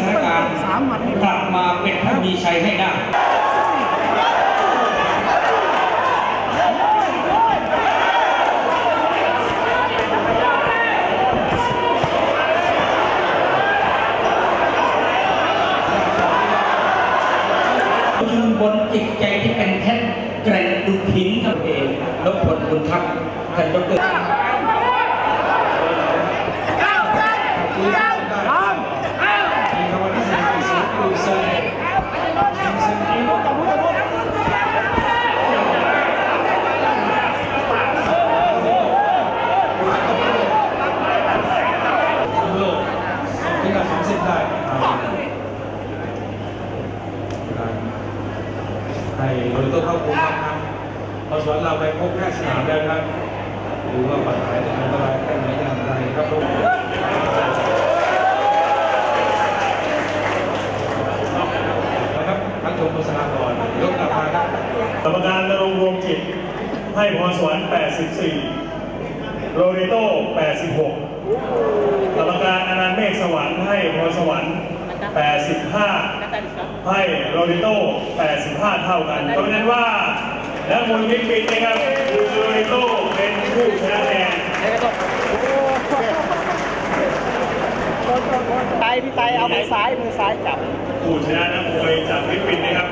ถานการณ์กลับมาเป็นผู้มีชัยให้ได้ยืนบนจิตใจที่เป็นแท่นแกร่งดุดหินตัวเองแล้วผลบุญทัพท่านดร ให้โดยตัวเข้าคุมครับพอสวนเราไปพบแพทย์สนามแล้วครับดูว่าบาดแผลจะเป็นอะไรแค่ไหนอย่างไรครับผมนะครับทั้งชมบุษรากรยกกลับมาครับกรรมการนรงค์รวมจิต ให้พรสวรรค์84 โรดิโต้86กรรมการอนันต์เมฆสวรรค์ให้พรสวรรค์ 85 ให้โรดิโต้85 เท่ากัน เพราะฉะนั้นว่านักมวยมิกปิดนะครับคือโรดิโต้เป็นผู้ชนะแนนไตพี่ไตเอามือซ้ายมือซ้ายจับผู้ชนะนักมวยจากฟิลิปปินส์นะครับ